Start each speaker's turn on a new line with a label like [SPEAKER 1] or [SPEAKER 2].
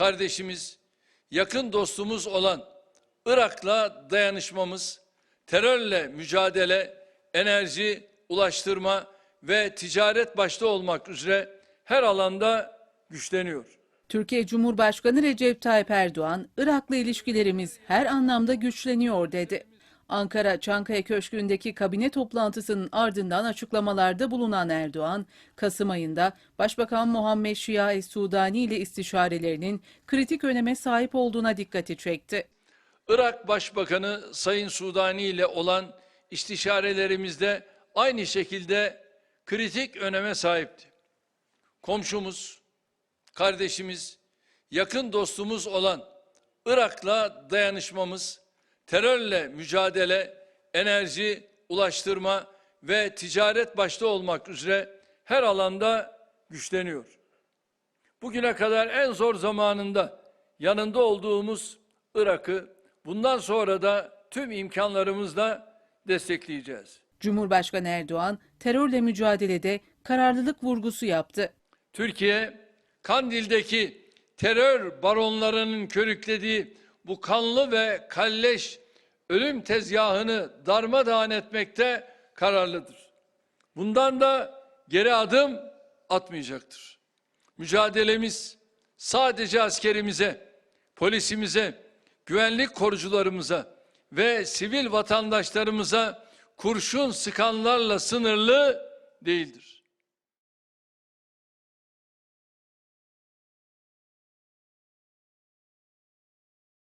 [SPEAKER 1] kardeşimiz, yakın dostumuz olan Irak'la dayanışmamız, terörle mücadele, enerji, ulaştırma ve ticaret başta olmak üzere her alanda güçleniyor.
[SPEAKER 2] Türkiye Cumhurbaşkanı Recep Tayyip Erdoğan, Irak'la ilişkilerimiz her anlamda güçleniyor dedi. Ankara Çankaya Köşkü'ndeki kabine toplantısının ardından açıklamalarda bulunan Erdoğan, Kasım ayında Başbakan Muhammed Şia Es-Sudani ile istişarelerinin kritik öneme sahip olduğuna dikkati çekti.
[SPEAKER 1] Irak Başbakanı Sayın Sudani ile olan istişarelerimizde aynı şekilde kritik öneme sahipti. Komşumuz, kardeşimiz, yakın dostumuz olan Irak'la dayanışmamız, terörle mücadele, enerji, ulaştırma ve ticaret başta olmak üzere her alanda güçleniyor. Bugüne kadar en zor zamanında yanında olduğumuz Irak'ı bundan sonra da tüm imkanlarımızla destekleyeceğiz.
[SPEAKER 2] Cumhurbaşkanı Erdoğan, terörle mücadelede kararlılık vurgusu yaptı.
[SPEAKER 1] Türkiye, Kandil'deki terör baronlarının körüklediği bu kanlı ve kalleş ölüm tezgahını darmadağın etmekte kararlıdır. Bundan da geri adım atmayacaktır. Mücadelemiz sadece askerimize, polisimize, güvenlik korucularımıza ve sivil vatandaşlarımıza kurşun sıkanlarla sınırlı değildir.